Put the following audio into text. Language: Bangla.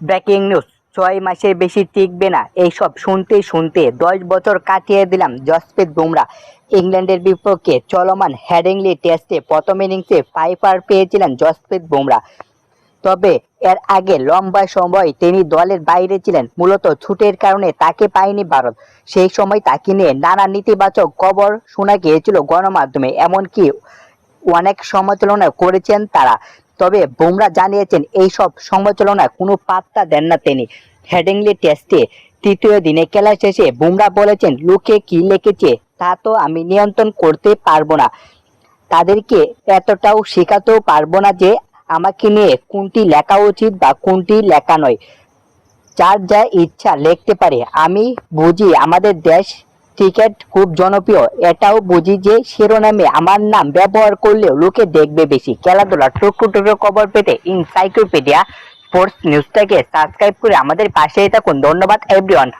Breaking news. ছয় মাসের বেশি টিকবে না। এইসব শুনতে শুনতে দশ বছর কাটিয়ে দিলাম জসপ্রীত বুমরা। ইংল্যান্ডের বিপক্ষে চলমান হেডিংলি টেস্টে প্রথম ইনিংসে ফাইফার পেয়েছিলেন জসপ্রীত বুমরা। তবে এর আগে লম্বা সময় তিনি দলের বাইরে ছিলেন। মূলত ছুটের কারণে তাকে পায়নি ভারত। সেই সময় তাকে নিয়ে নানা নেতিবাচক খবর শোনা গিয়েছিল গণমাধ্যমে। এমনকি অনেক সমালোচনা করেছেন তারা। তবে বুমরা জানিয়েছেন এইসব সমালোচনায় কোনো পাত্তা দেন না তিনি। হেডিংলি টেস্টে তৃতীয় দিনে খেলা শেষে বুমরা বলেছেন, লোকে কি লিখেছে তা তো আমি নিয়ন্ত্রণ করতে পারব না। তাদেরকে এতটাও শেখাতেও পারব না যে আমাকে নিয়ে কোনটি লেখা উচিত বা কোনটি লেখা নয়। যার যা ইচ্ছা লিখতে পারে। আমি বুঝি আমাদের দেশ ক্রিকেট খুব জনপ্রিয়। এটাও বুঝি যে শিরোনামে আমার নাম ব্যবহার করলেও লোকে দেখবে বেশি। খেলাধুলা টুকরো টুকরো খবর পেতে ইনসাইক্লোপিডিয়া স্পোর্টস নিউজটাকে সাবস্ক্রাইব করে আমাদের পাশেই থাকুন। ধন্যবাদ এভরিওয়ান